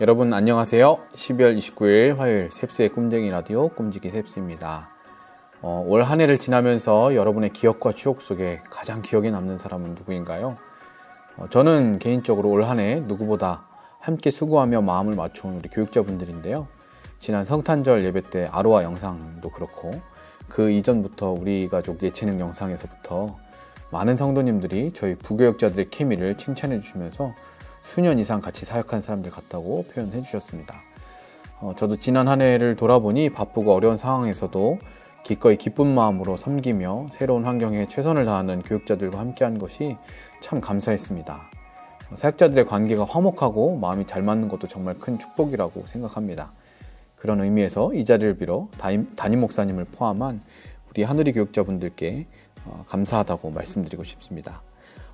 여러분 안녕하세요. 12월 29일 화요일 셉스의 꿈쟁이 라디오 꿈지기 셉스입니다. 어, 올 한 해를 지나면서 여러분의 기억과 추억 속에 가장 기억에 남는 사람은 누구인가요? 어, 저는 개인적으로 올 한 해 누구보다 함께 수고하며 마음을 맞춰온 우리 교육자분들인데요. 지난 성탄절 예배 때 아로아 영상도 그렇고 그 이전부터 우리 가족 예체능 영상에서부터 많은 성도님들이 저희 부교육자들의 케미를 칭찬해 주시면서 수년 이상 같이 사역한 사람들 같다고 표현해 주셨습니다. 어, 저도 지난 한 해를 돌아보니 바쁘고 어려운 상황에서도 기꺼이 기쁜 마음으로 섬기며 새로운 환경에 최선을 다하는 교육자들과 함께한 것이 참 감사했습니다. 어, 사역자들의 관계가 화목하고 마음이 잘 맞는 것도 정말 큰 축복이라고 생각합니다. 그런 의미에서 이 자리를 빌어 담임, 담임 목사님을 포함한 우리 하늘이 교육자분들께 어, 감사하다고 말씀드리고 싶습니다.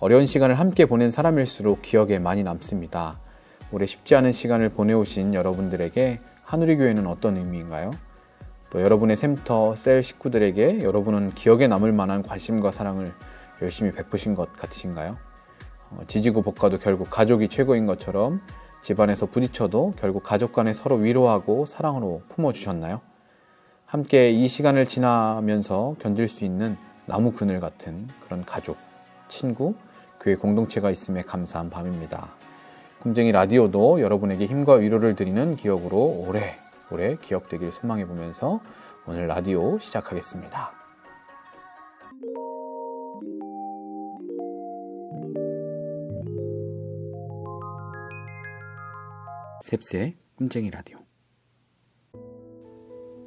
어려운 시간을 함께 보낸 사람일수록 기억에 많이 남습니다. 올해 쉽지 않은 시간을 보내오신 여러분들에게 하늘의 교회는 어떤 의미인가요? 또 여러분의 샘터, 셀 식구들에게 여러분은 기억에 남을 만한 관심과 사랑을 열심히 베푸신 것 같으신가요? 어, 지지고 볶아도 결국 가족이 최고인 것처럼 집안에서 부딪혀도 결국 가족 간에 서로 위로하고 사랑으로 품어주셨나요? 함께 이 시간을 지나면서 견딜 수 있는 나무 그늘 같은 그런 가족, 친구, 교회 공동체가 있음에 감사한 밤입니다. 꿈쟁이 라디오도 여러분에게 힘과 위로를 드리는 기억으로 오래 오래 기억되길 소망해 보면서 오늘 라디오 시작하겠습니다. 셉스의 꿈쟁이 라디오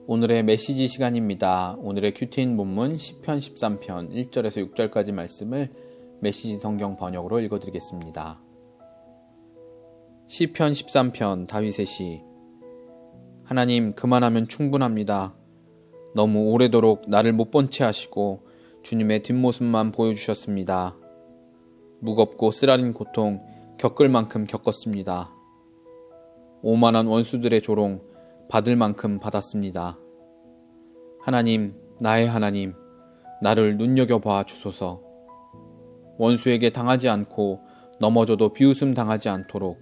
오늘의 메시지 시간입니다. 오늘의 큐티인 본문 10편 13편 1절에서 6절까지 말씀을 메시지 성경 번역으로 읽어드리겠습니다. 시편 13편 다윗의 시 하나님 그만하면 충분합니다. 너무 오래도록 나를 못 본 채 하시고 주님의 뒷모습만 보여주셨습니다. 무겁고 쓰라린 고통 겪을 만큼 겪었습니다. 오만한 원수들의 조롱 받을 만큼 받았습니다. 하나님, 나의 하나님, 나를 눈여겨봐 주소서. 원수에게 당하지 않고 넘어져도 비웃음 당하지 않도록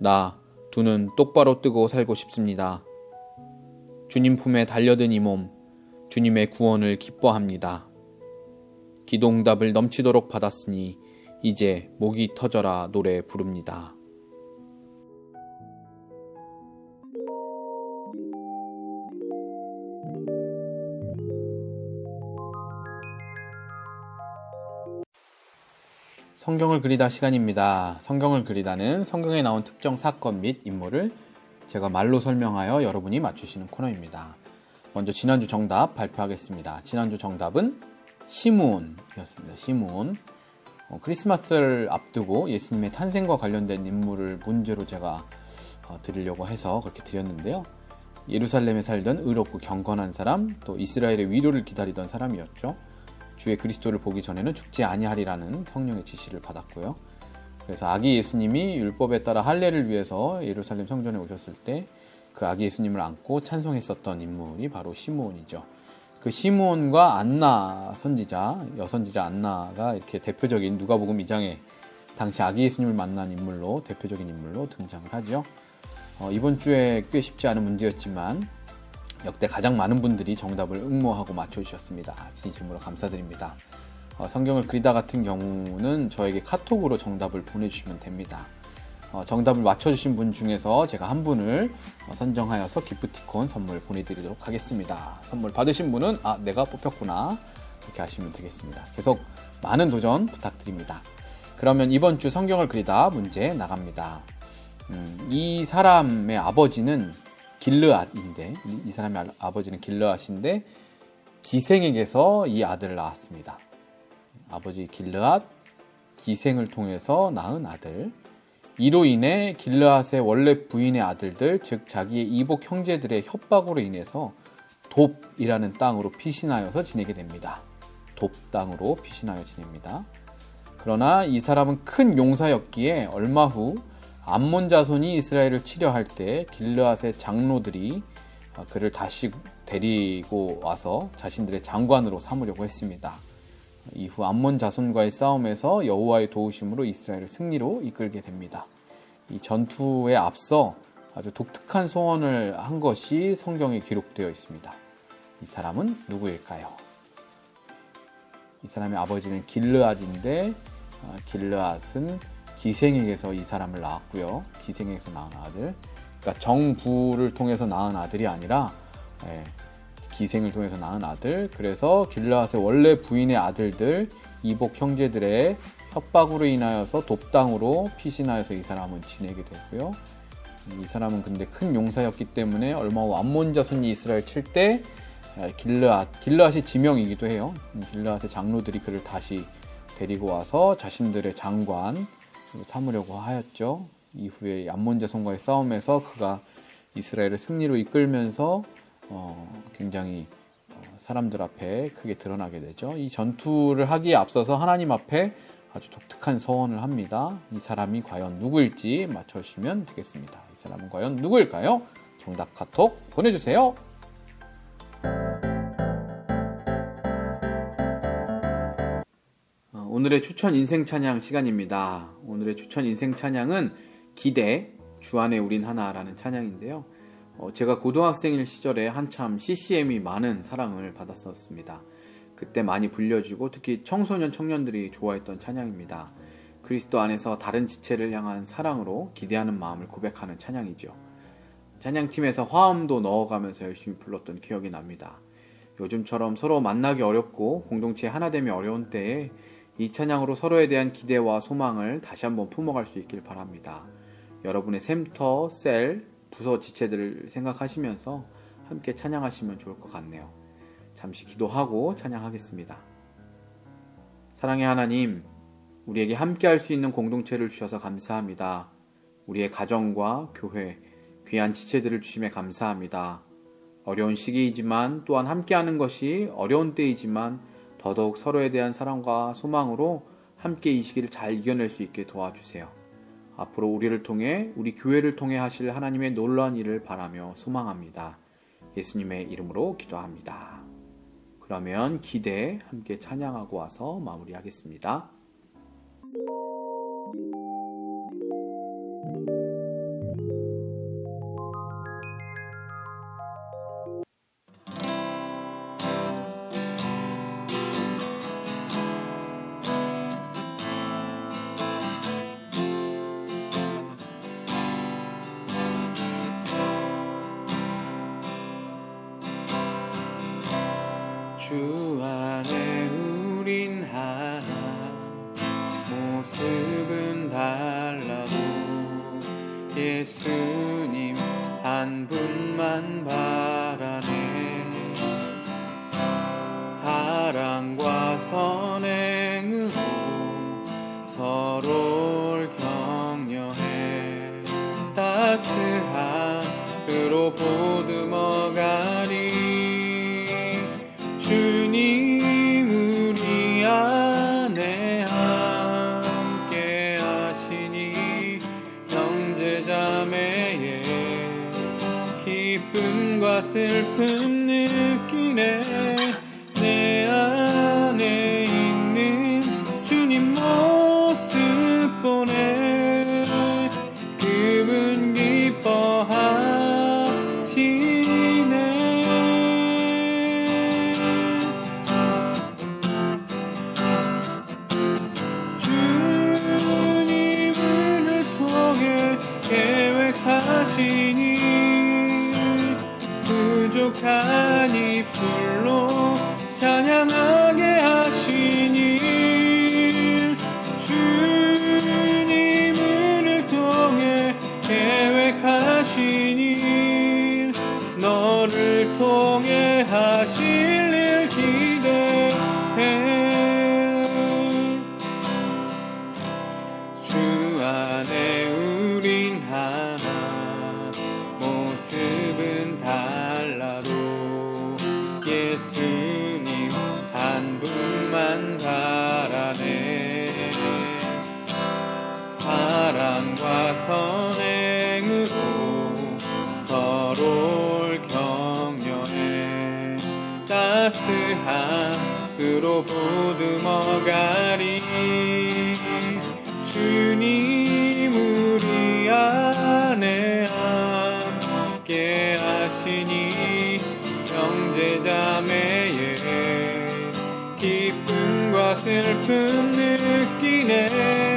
나 두 눈 똑바로 뜨고 살고 싶습니다. 주님 품에 달려든 이 몸, 주님의 구원을 기뻐합니다. 기도응답을 넘치도록 받았으니 이제 목이 터져라 노래 부릅니다. 성경을 그리다 시간입니다. 성경을 그리다는 성경에 나온 특정 사건 및 인물을 제가 말로 설명하여 여러분이 맞추시는 코너입니다. 먼저 지난주 정답 발표하겠습니다. 지난주 정답은 시므온이었습니다. 시므온. 어, 크리스마스를 앞두고 예수님의 탄생과 관련된 인물을 문제로 제가 어, 드리려고 해서 그렇게 드렸는데요. 예루살렘에 살던 의롭고 경건한 사람, 또 이스라엘의 위로를 기다리던 사람이었죠. 주의 그리스도를 보기 전에는 죽지 아니하리라는 성령의 지시를 받았고요. 그래서 아기 예수님이 율법에 따라 할례를 위해서 예루살렘 성전에 오셨을 때 그 아기 예수님을 안고 찬송했었던 인물이 바로 시므온이죠. 그 시므온과 안나 선지자, 여선지자 안나가 이렇게 대표적인 누가복음 2장에 당시 아기 예수님을 만난 인물로 대표적인 인물로 등장을 하죠. 어, 이번 주에 꽤 쉽지 않은 문제였지만 역대 가장 많은 분들이 정답을 응모하고 맞춰주셨습니다. 진심으로 감사드립니다. 어, 성경을 그리다 같은 경우는 저에게 카톡으로 정답을 보내주시면 됩니다. 어, 정답을 맞춰주신 분 중에서 제가 한 분을 어, 선정하여서 기프티콘 선물 보내드리도록 하겠습니다. 선물 받으신 분은 아 내가 뽑혔구나 이렇게 하시면 되겠습니다. 계속 많은 도전 부탁드립니다. 그러면 이번 주 성경을 그리다 문제 나갑니다. 음, 이 사람의 아버지는 길르앗인데 이 사람의 아버지는 길르앗인데 기생에게서 이 아들을 낳았습니다. 아버지 길르앗 기생을 통해서 낳은 아들. 이로 인해 길르앗의 원래 부인의 아들들, 즉 자기의 이복 형제들의 협박으로 인해서 돕이라는 땅으로 피신하여서 지내게 됩니다. 돕 땅으로 피신하여 지냅니다. 그러나 이 사람은 큰 용사였기에 얼마 후 암몬 자손이 이스라엘을 치려할 때 길르앗의 장로들이 그를 다시 데리고 와서 자신들의 장관으로 삼으려고 했습니다. 이후 암몬 자손과의 싸움에서 여호와의 도우심으로 이스라엘을 승리로 이끌게 됩니다. 이 전투에 앞서 아주 독특한 소원을 한 것이 성경에 기록되어 있습니다. 이 사람은 누구일까요? 이 사람의 아버지는 길르앗인데 아, 길르앗은 기생에게서 이 사람을 낳았고요. 기생에게서 낳은 아들. 그러니까 정부를 통해서 낳은 아들이 아니라 예, 기생을 통해서 낳은 아들. 그래서 길르앗의 원래 부인의 아들들 이복 형제들의 협박으로 인하여서 돕당으로 피신하여서 이 사람은 지내게 되고요. 이 사람은 근데 큰 용사였기 때문에 얼마 후 암몬 자손이 이스라엘 칠 때 길르앗, 길르앗이 지명이기도 해요. 길르앗의 장로들이 그를 다시 데리고 와서 자신들의 장관 삼으려고 하였죠. 이후에 암몬 자손과의 싸움에서 그가 이스라엘을 승리로 이끌면서 어, 굉장히 어, 사람들 앞에 크게 드러나게 되죠. 이 전투를 하기에 앞서서 하나님 앞에 아주 독특한 서원을 합니다. 이 사람이 과연 누구일지 맞춰주시면 되겠습니다. 이 사람은 과연 누구일까요? 정답 카톡 보내주세요. 오늘의 추천 인생 찬양 시간입니다. 오늘의 추천 인생 찬양은 기대 주 안에 우린 하나라는 찬양인데요. 어, 제가 고등학생일 시절에 한참 CCM이 많은 사랑을 받았었습니다. 그때 많이 불려주고 특히 청소년 청년들이 좋아했던 찬양입니다. 그리스도 안에서 다른 지체를 향한 사랑으로 기대하는 마음을 고백하는 찬양이죠. 찬양팀에서 화음도 넣어가면서 열심히 불렀던 기억이 납니다. 요즘처럼 서로 만나기 어렵고 공동체 하나 되면 어려운 때에 이 찬양으로 서로에 대한 기대와 소망을 다시 한번 품어갈 수 있길 바랍니다. 여러분의 샘터, 셀, 부서 지체들을 생각하시면서 함께 찬양하시면 좋을 것 같네요. 잠시 기도하고 찬양하겠습니다. 사랑의 하나님, 우리에게 함께 할 수 있는 공동체를 주셔서 감사합니다. 우리의 가정과 교회, 귀한 지체들을 주심에 감사합니다. 어려운 시기이지만 또한 함께하는 것이 어려운 때이지만 더더욱 서로에 대한 사랑과 소망으로 함께 이 시기를 잘 이겨낼 수 있게 도와주세요. 앞으로 우리를 통해 우리 교회를 통해 하실 하나님의 놀라운 일을 바라며 소망합니다. 예수님의 이름으로 기도합니다. 그러면 기대 함께 찬양하고 와서 마무리하겠습니다. 하나 모습은 달라도 예수님 한 분만 바라네. 사랑과 선행으로 서로를 격려해 따스함으로 보듬어 분만 바라네. 사랑과 선행으로 서로를 격려해 따스함으로 보듬어 가리. 주님 우리 안에 하시니 형제자매의 기쁨과 슬픔 느끼네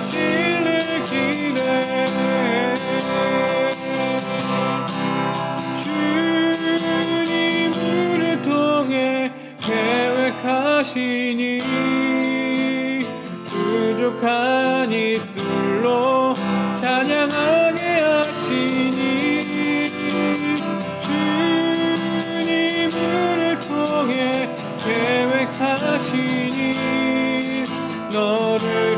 하실 일 기대해 주님을 통해 계획하시니 부족한 입술로 찬양하게 하시니 주님을 통해 계획하시니 너를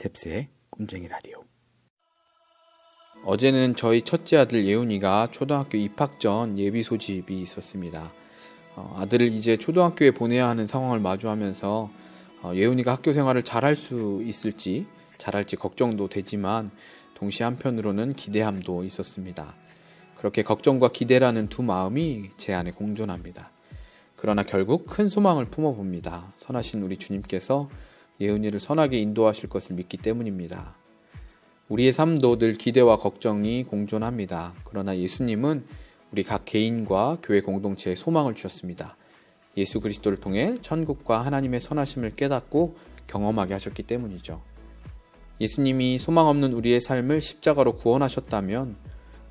셉스의 꿈쟁이 라디오. 어제는 저희 첫째 아들 예훈이가 초등학교 입학 전 예비 소집이 있었습니다. 어, 아들을 이제 초등학교에 보내야 하는 상황을 마주하면서 어, 예훈이가 학교 생활을 잘할 수 있을지 잘할지 걱정도 되지만 동시에 한편으로는 기대함도 있었습니다. 그렇게 걱정과 기대라는 두 마음이 제 안에 공존합니다. 그러나 결국 큰 소망을 품어봅니다. 선하신 우리 주님께서 예은이를 선하게 인도하실 것을 믿기 때문입니다. 우리의 삶도 늘 기대와 걱정이 공존합니다. 그러나 예수님은 우리 각 개인과 교회 공동체에 소망을 주셨습니다. 예수 그리스도를 통해 천국과 하나님의 선하심을 깨닫고 경험하게 하셨기 때문이죠. 예수님이 소망 없는 우리의 삶을 십자가로 구원하셨다면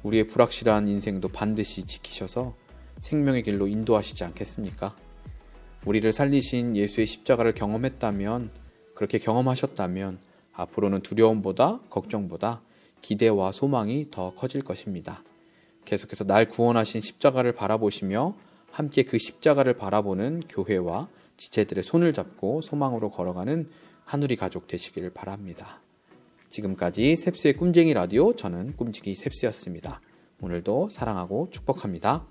우리의 불확실한 인생도 반드시 지키셔서 생명의 길로 인도하시지 않겠습니까? 우리를 살리신 예수의 십자가를 경험했다면 그렇게 경험하셨다면 앞으로는 두려움보다 걱정보다 기대와 소망이 더 커질 것입니다. 계속해서 날 구원하신 십자가를 바라보시며 함께 그 십자가를 바라보는 교회와 지체들의 손을 잡고 소망으로 걸어가는 한우리 가족 되시기를 바랍니다. 지금까지 셉스의 꿈쟁이 라디오 저는 꿈지기 셉스였습니다. 오늘도 사랑하고 축복합니다.